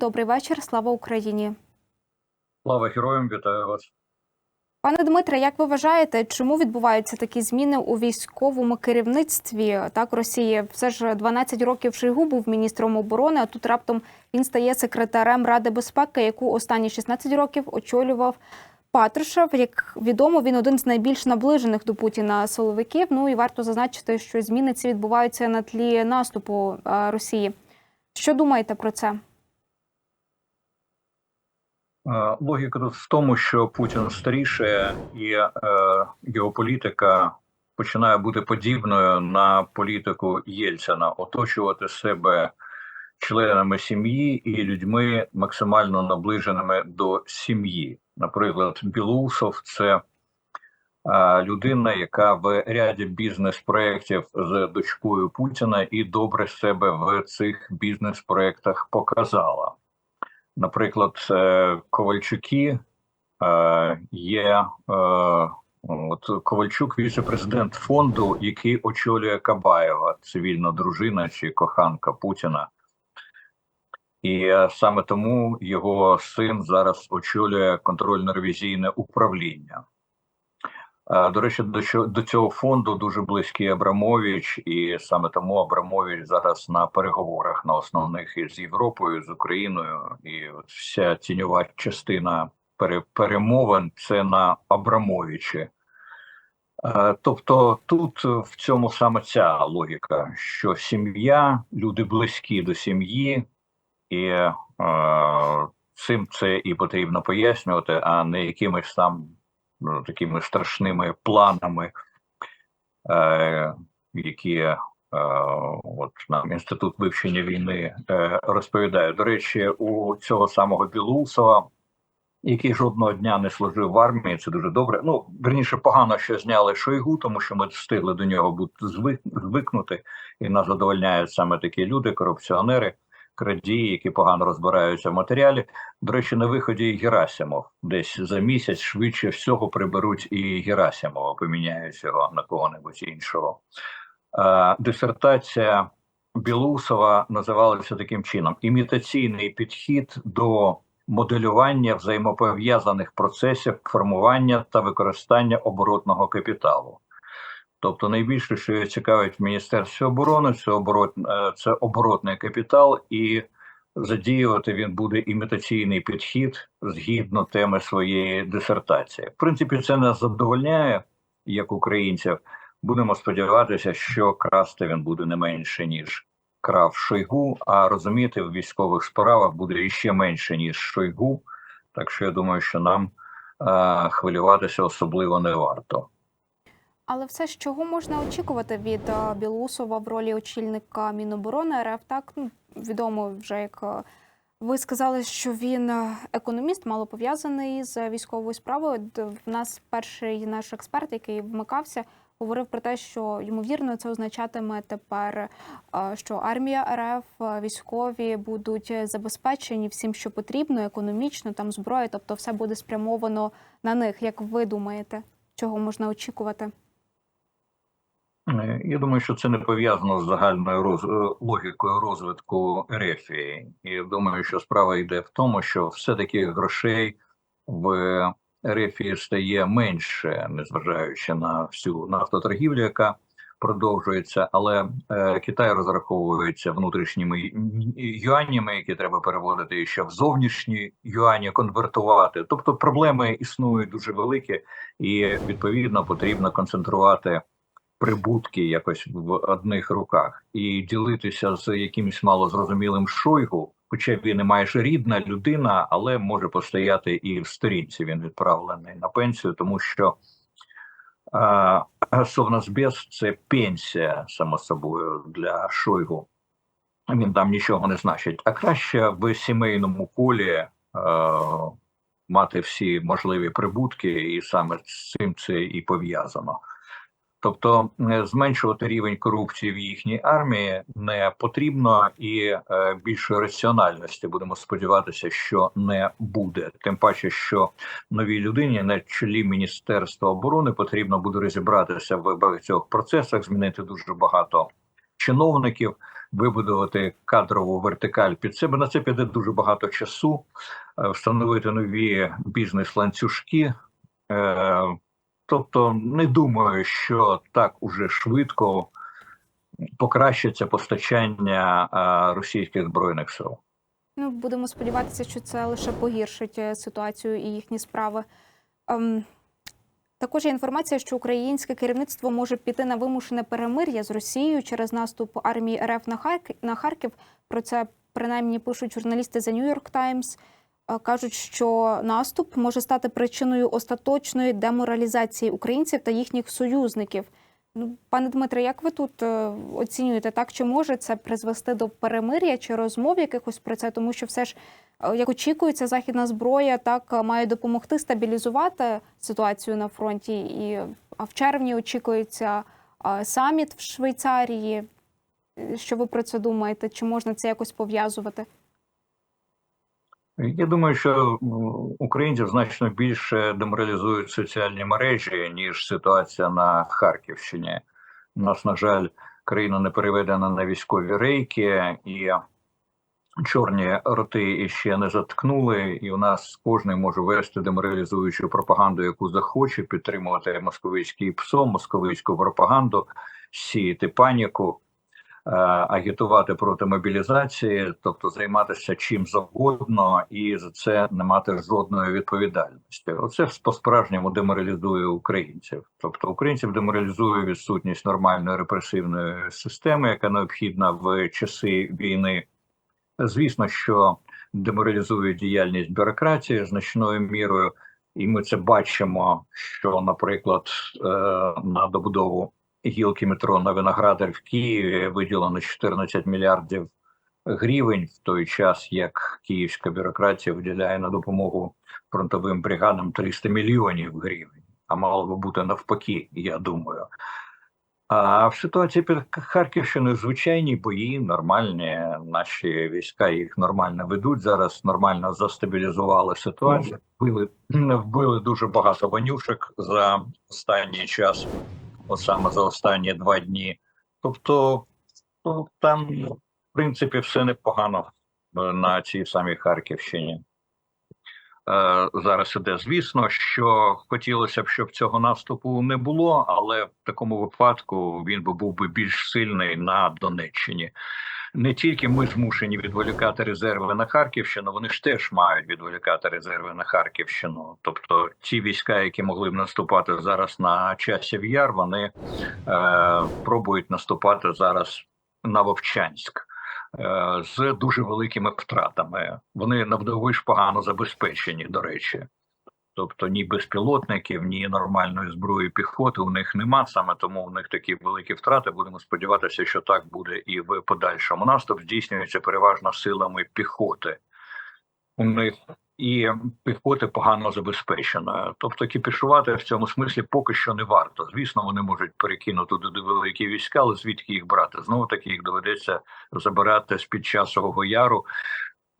Добрий вечір. Слава Україні. Слава героям, вітаю вас. Пане Дмитре, як ви вважаєте, чому відбуваються такі зміни у військовому керівництві так Росії? Все ж 12 років Шойгу був міністром оборони, а тут раптом він стає секретарем Ради безпеки, яку останні 16 років очолював Патрушев. Як відомо, він один з найбільш наближених до Путіна силовиків. Ну і варто зазначити, що зміни ці відбуваються на тлі наступу Росії. Що думаєте про це? Е, Логіка тут в тому, що Путін старіше і е, геополітика починає бути подібною на політику Єльцина, оточувати себе членами сім'ї і людьми максимально наближеними до сім'ї. Наприклад, Білоусов це е, людина, яка в ряді бізнес-проєктів з дочкою Путіна і добре себе в цих бізнес-проєктах показала. Наприклад, е, Ковальчуки е, є е, от Ковальчук, віце-президент фонду, який очолює Кабаєва, цивільна дружина чи коханка Путіна. І саме тому його син зараз очолює контрольно-ревізійне управління. Е, До речі, до до цього фонду дуже близький Абрамович, і саме тому Абрамович зараз на переговорах на основних із Європою, з Україною, і вся тіньова частина перемовин це на Абрамовичі. Е, Тобто тут е, в цьому саме ця логіка, що сім'я, люди близькі до сім'ї, і е, цим це і потрібно пояснювати, а не якимись там ну, такими страшними планами, е, які е, от нам інститут вивчення війни е, розповідає. До речі, у цього самого Білоусова, який жодного дня не служив в армії, це дуже добре. Ну верніше погано, що зняли Шойгу, тому що ми встигли до нього бути звик, звикнути, і нас задовольняють саме такі люди, корупціонери. Крадії, які погано розбираються в матеріалі. До речі, на виході Герасимов десь за місяць швидше всього приберуть і Герасимова, поміняють його на кого-небудь іншого. Е, дисертація Білусова називалася таким чином: імітаційний підхід до моделювання взаємопов'язаних процесів формування та використання оборотного капіталу. Тобто, найбільше, що цікавить в Міністерстві оборони, це оборот, е, це оборотний капітал, і задіювати він буде імітаційний підхід згідно теми своєї дисертації. В принципі, це нас задовольняє як українців. Будемо сподіватися, що красти він буде не менше ніж крав Шойгу, а розуміти в військових справах буде іще менше ніж Шойгу. Так що я думаю, що нам е, хвилюватися особливо не варто. Але все ж чого можна очікувати від е, Білоусова в ролі очільника Міноборони РФ? Так ну відомо вже як е, ви сказали, що він е, економіст, мало пов'язаний з військовою справою. В нас перший наш експерт, який вмикався, говорив про те, що ймовірно це означатиме тепер, що армія РФ, військові будуть забезпечені всім, що потрібно, економічно, там зброя, тобто все буде спрямовано на них. Як ви думаєте, чого можна очікувати? Е, Я думаю, що це не пов'язано з загальною роз... е, логікою розвитку Ерефії. І думаю, що справа йде в тому, що все-таки грошей в Ерефії стає менше, незважаючи на всю нафтоторгівлю, яка продовжується, але е, Китай розраховується внутрішніми юанями, які треба переводити ще в зовнішні юані, конвертувати. Тобто проблеми існують дуже великі, і відповідно потрібно концентрувати прибутки якось в одних руках і ділитися з якимось малозрозумілим шойгу, хоча він і майже рідна людина, але може постояти і в сторінці. Він відправлений на пенсію, тому що е, Совназбез – це пенсія само собою для Шойгу. Він там нічого не значить. А краще в сімейному колі е, мати всі можливі прибутки, і саме з цим це і пов'язано. Тобто зменшувати рівень корупції в їхній армії не потрібно, і е, більшої раціональності будемо сподіватися, що не буде. Тим паче, що новій людині на чолі Міністерства оборони потрібно буде розібратися в багатьох процесах, змінити дуже багато чиновників. вибудувати кадрову вертикаль під себе. На це піде дуже багато часу, е, встановити нові бізнес-ланцюжки. Е, Тобто, не думаю, що так уже швидко покращиться постачання е, російських збройних сил. Ну, будемо сподіватися, що це лише погіршить е, ситуацію і їхні справи. Ем, також є інформація, що українське керівництво може піти на вимушене перемир'я з Росією через наступ армії РФ на Харків. Про це принаймні пишуть журналісти The New York Times. Е, Кажуть, що наступ може стати причиною остаточної деморалізації українців та їхніх союзників. Ну, пане Дмитре, як ви тут е, оцінюєте, так чи може це призвести до перемир'я чи розмов якихось про це? Тому що все ж, е, як очікується, західна зброя так має допомогти стабілізувати ситуацію на фронті. І а в червні очікується саміт в Швейцарії. Що ви про це думаєте? Чи можна це якось пов'язувати? Я думаю, що українців значно більше деморалізують соціальні мережі, ніж ситуація на Харківщині. У нас, на жаль, країна не переведена на військові рейки, і чорні роти іще не заткнули. І у нас кожен може вести деморалізуючу пропаганду, яку захоче, підтримувати московицький ПСО, московицьку пропаганду, сіяти паніку агітувати проти мобілізації, тобто займатися чим завгодно і за це не мати жодної відповідальності. Оце по-справжньому деморалізує українців. Тобто українців деморалізує відсутність нормальної репресивної системи, яка необхідна в часи війни. Звісно, що деморалізує діяльність бюрократії значною мірою, і ми це бачимо, що, наприклад, е, на добудову гілки метро на Виноградар в Києві виділено 14 мільярдів гривень, в той час як київська бюрократія виділяє на допомогу фронтовим бригадам 300 мільйонів гривень, а мало би бути навпаки, я думаю. А в ситуації під Харківщиною звичайні бої, нормальні. Наші війська їх нормально ведуть зараз, нормально застабілізували ситуацію. Вбили, вбили дуже багато ванюшек за останній час от саме за останні два дні. Тобто, ну, там, в принципі, все непогано е, на цій самій Харківщині. Е, зараз іде. Звісно, що хотілося б, щоб цього наступу не було, але в такому випадку він би був би більш сильний на Донеччині. Не тільки ми змушені відволікати резерви на Харківщину, вони ж теж мають відволікати резерви на Харківщину. Тобто ті війська, які могли б наступати зараз на часів яр, вони е, пробують наступати зараз на Вовчанськ е, з дуже великими втратами. Вони навдовиш погано забезпечені, до речі. Тобто ні безпілотників, ні нормальної зброї піхоти у них нема. Саме тому у них такі великі втрати. Будемо сподіватися, що так буде і в подальшому. Наступ здійснюється переважно силами піхоти. У них і піхоти погано забезпечена. Тобто кіпішувати в цьому смислі поки що не варто. Звісно, вони можуть перекинути туди великі війська, але звідки їх брати? Знову таки їх доведеться забирати з під часового яру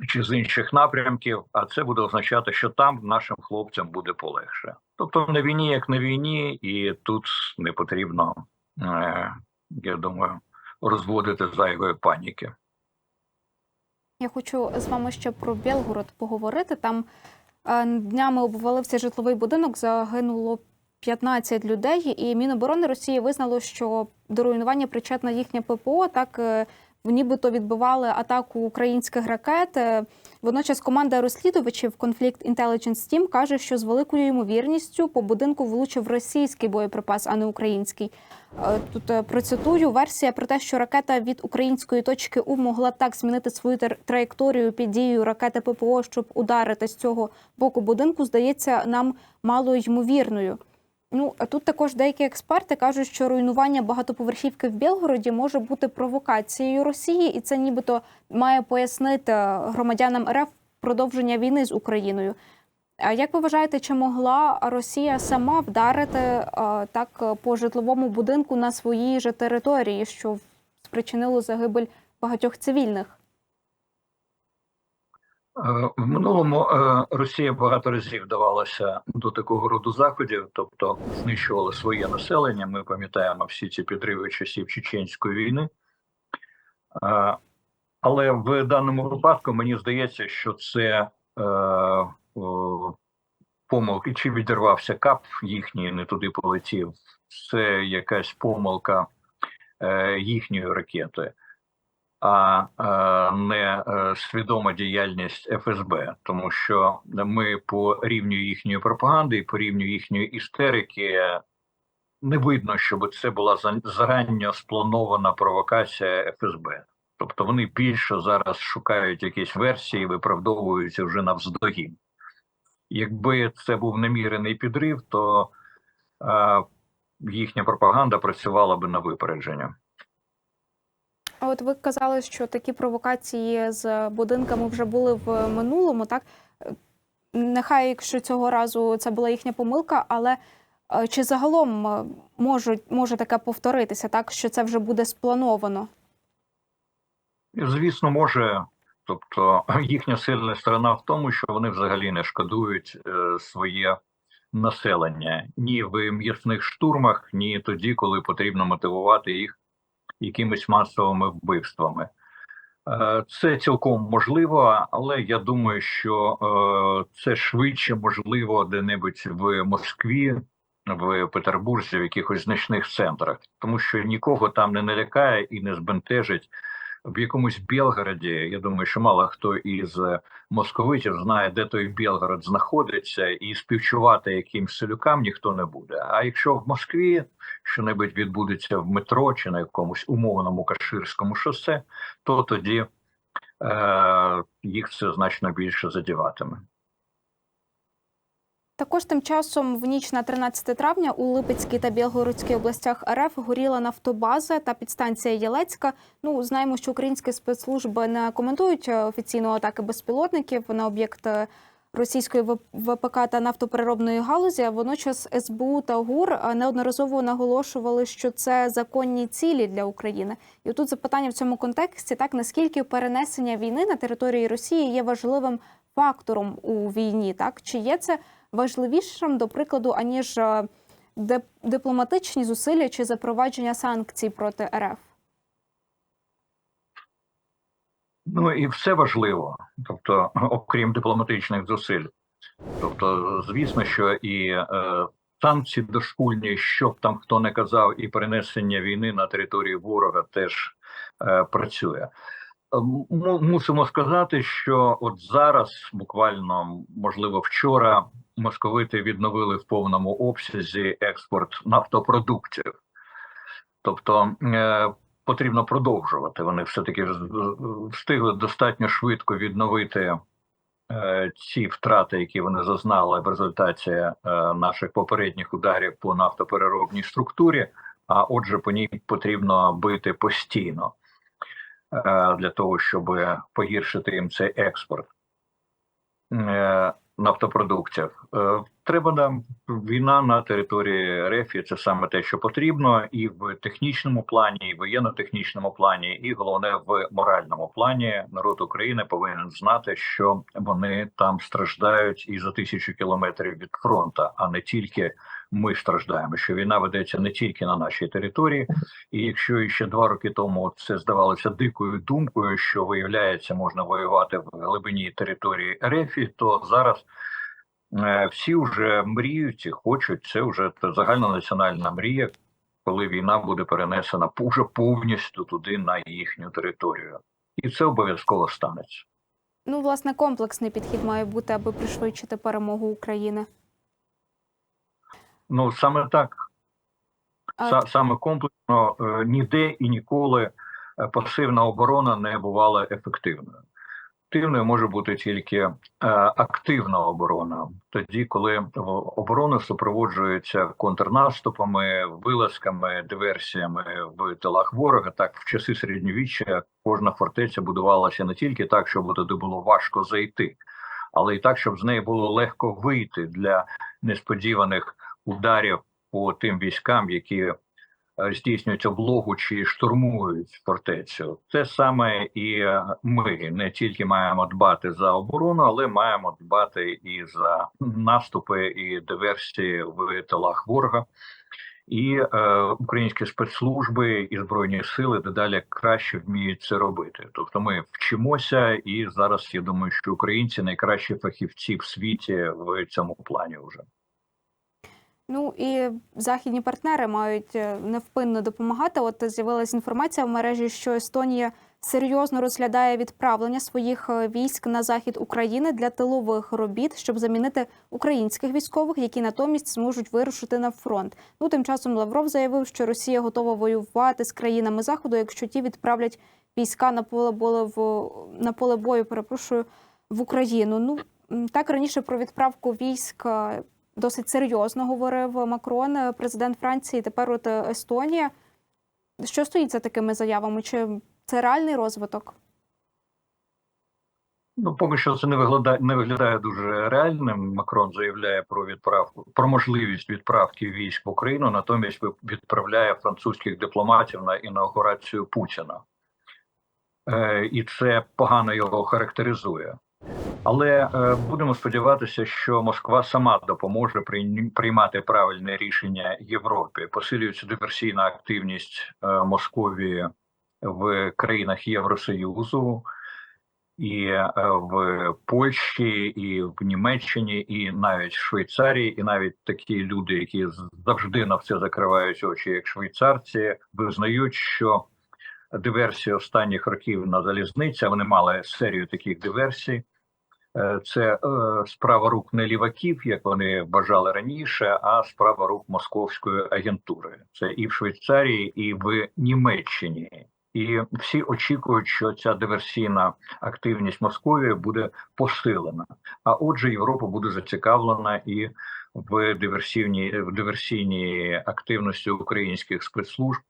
чи з інших напрямків, а це буде означати, що там нашим хлопцям буде полегше. Тобто на війні, як на війні, і тут не потрібно, е, я думаю, розводити зайвої паніки. Я хочу з вами ще про Білгород поговорити. Там е, днями обвалився житловий будинок, загинуло 15 людей, і Міноборони Росії визнало, що до руйнування причетна їхня ППО. Так е, нібито відбивали атаку українських ракет. Е, Водночас команда розслідувачів Conflict Intelligence Team каже, що з великою ймовірністю по будинку влучив російський боєприпас, а не український. Е, Тут е, процитую версія про те, що ракета від української точки У могла так змінити свою траєкторію під дією ракети ППО, щоб ударити з цього боку будинку, здається нам мало ймовірною. Ну тут також деякі експерти кажуть, що руйнування багатоповерхівки в Білгороді може бути провокацією Росії, і це нібито має пояснити громадянам РФ продовження війни з Україною. А як ви вважаєте, чи могла Росія сама вдарити так по житловому будинку на своїй же території, що спричинило загибель багатьох цивільних? Е, В минулому е, Росія багато разів вдавалася до такого роду заходів, тобто знищувала своє населення. Ми пам'ятаємо всі ці підриви часів чеченської війни. Е, Але в даному випадку мені здається, що це помилки, чи відірвався кап їхній, не туди полетів. Це якась помилка їхньої ракети, а е, не е, свідома діяльність ФСБ, тому що ми по рівню їхньої пропаганди і по рівню їхньої істерики не видно, щоб це була за- заранньо спланована провокація ФСБ. Тобто вони більше зараз шукають якісь версії, виправдовуються вже навздогін. Якби це був намірений підрив, то е, їхня пропаганда працювала би на випередження. А от ви казали, що такі провокації з будинками вже були в минулому, так? Нехай, якщо цього разу це була їхня помилка, але е, чи загалом е, можуть, може таке повторитися, так, що це вже буде сплановано? Звісно, може. Тобто їхня сильна сторона в тому, що вони взагалі не шкодують е, своє населення ні в м'ясних штурмах, ні тоді, коли потрібно мотивувати їх якимись масовими вбивствами. Е, Це цілком можливо, але я думаю, що е, це швидше можливо де-небудь в Москві, в Петербурзі, в якихось значних центрах, тому що нікого там не налякає і не збентежить. В якомусь Білгороді, я думаю, що мало хто із е, московитів знає, де той Білгород знаходиться, і співчувати якимсь селюкам ніхто не буде. А якщо в Москві що-небудь відбудеться в метро чи на якомусь умовному Каширському шосе, то тоді е, їх це значно більше задіватиме. Також тим часом в ніч на 13 травня у Липецькій та Білгородській областях РФ горіла нафтобаза та підстанція Єлецька. Ну знаємо, що українські спецслужби не коментують е, офіційно атаки безпілотників на об'єкт е, російської ВПК та нафтопереробної галузі. Водночас СБУ та ГУР е, неодноразово наголошували, що це законні цілі для України. І тут запитання в цьому контексті: так наскільки перенесення війни на території Росії є важливим фактором у війні, так чи є це важливішим, до прикладу, аніж е, дипломатичні зусилля чи запровадження санкцій проти РФ? Ну і все важливо, тобто, окрім дипломатичних зусиль. Тобто, звісно, що і е, санкції дошкульні, що б там хто не казав, і перенесення війни на територію ворога теж е, працює. Е, Мусимо сказати, що от зараз, буквально, можливо, вчора, московити відновили в повному обсязі експорт нафтопродуктів. Тобто е, потрібно продовжувати. Вони все-таки з- з- встигли достатньо швидко відновити е, ці втрати, які вони зазнали в результаті е, наших попередніх ударів по нафтопереробній структурі. А отже, по ній потрібно бити постійно для того, щоб погіршити їм цей експорт нафтопродуктів. Е, Треба нам війна на території РФ, це саме те, що потрібно, і в технічному плані, і в воєнно-технічному плані, і головне в моральному плані. Народ України повинен знати, що вони там страждають і за тисячу кілометрів від фронту, а не тільки ми страждаємо. Що війна ведеться не тільки на нашій території, і якщо ще два роки тому це здавалося дикою думкою, що виявляється, можна воювати в глибині території РФ, то зараз е, всі вже мріють і хочуть. Це вже загальнонаціональна мрія, коли війна буде перенесена уже повністю туди на їхню територію, і це обов'язково станеться. Ну, власне, комплексний підхід має бути, аби пришвидшити перемогу України. Ну саме так, А, саме комплексно е, ніде і ніколи е, пасивна оборона не бувала ефективною. Ефективною може бути тільки е, активна оборона, тоді, коли оборона супроводжується контрнаступами, вилазками, диверсіями в тилах ворога. Так в часи середньовіччя кожна фортеця будувалася не тільки так, щоб туди було важко зайти, але й так, щоб з неї було легко вийти для несподіваних ударів по тим військам, які е, здійснюють облогу чи штурмують фортецю. Те саме і е, ми не тільки маємо дбати за оборону, але маємо дбати і за наступи і диверсії в тилах ворога. і е, українські спецслужби і збройні сили дедалі краще вміють це робити. Тобто, ми вчимося, і зараз я думаю, що українці найкращі фахівці в світі в цьому плані вже. Ну і західні партнери мають е, невпинно допомагати. От з'явилася інформація в мережі, що Естонія серйозно розглядає відправлення своїх е, військ на захід України для тилових робіт, щоб замінити українських військових, які натомість зможуть вирушити на фронт. Ну тим часом Лавров заявив, що Росія готова воювати з країнами заходу, якщо ті відправлять війська на поле бою в на поле бою. Перепрошую в Україну. Ну так раніше про відправку військ. Досить серйозно говорив Макрон, е, президент Франції. Тепер от е, Естонія. Що стоїть за такими заявами? Чи це реальний розвиток? Ну, поки що це не виглядає не виглядає дуже реальним. Макрон заявляє про відправку про можливість відправки військ в Україну, натомість відправляє французьких дипломатів на інаугурацію Путіна, е, і це погано його характеризує. Але е, будемо сподіватися, що Москва сама допоможе приймати правильне рішення Європі. Посилюється диверсійна активність е, Московії в країнах Євросоюзу і е, в Польщі, і в Німеччині, і навіть в Швейцарії, і навіть такі люди, які завжди на все закривають очі, як швейцарці, визнають, що диверсії останніх років на залізниці вони мали серію таких диверсій. Е, Це е, справа рук не ліваків, як вони вважали раніше, а справа рук московської агентури. Це і в Швейцарії, і в Німеччині. І всі очікують, що ця диверсійна активність Московії буде посилена. А отже, Європа буде зацікавлена і в диверсійній в диверсійній активності українських спецслужб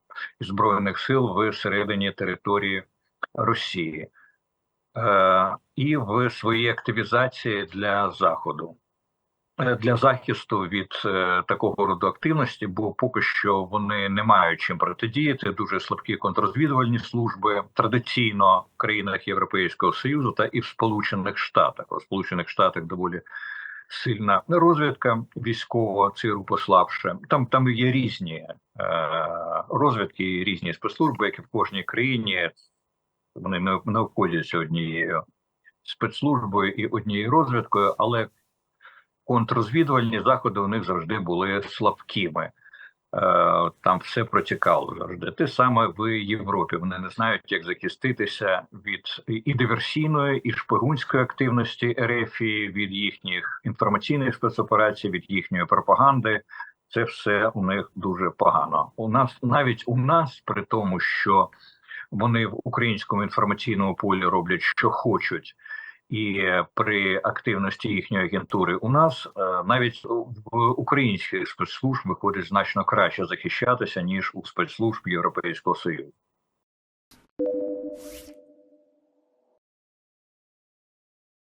і збройних сил всередині території Росії. І в своїй активізації для заходу Е, для захисту від е, такого роду активності, бо поки що вони не мають чим протидіяти. Дуже слабкі контррозвідувальні служби традиційно в країнах Європейського союзу та і в Сполучених Штатах. У Сполучених Штатах доволі сильна розвідка військова циру послабше. Там там є різні е, розвідки, різні спецслужби, як і в кожній країні. Вони не обходяться однією спецслужбою і однією розвідкою, але контррозвідувальні заходи у них завжди були слабкими. Е, Там все протікало завжди. Те саме в Європі. Вони не знають, як захиститися від і диверсійної, і шпигунської активності РФ, від їхніх інформаційних спецоперацій, від їхньої пропаганди. Це все у них дуже погано. У нас навіть у нас, при тому, що вони в українському інформаційному полі роблять, що хочуть, і при активності їхньої агентури у нас е, навіть в українських спецслужб виходить значно краще захищатися ніж у спецслужб Європейського Союзу.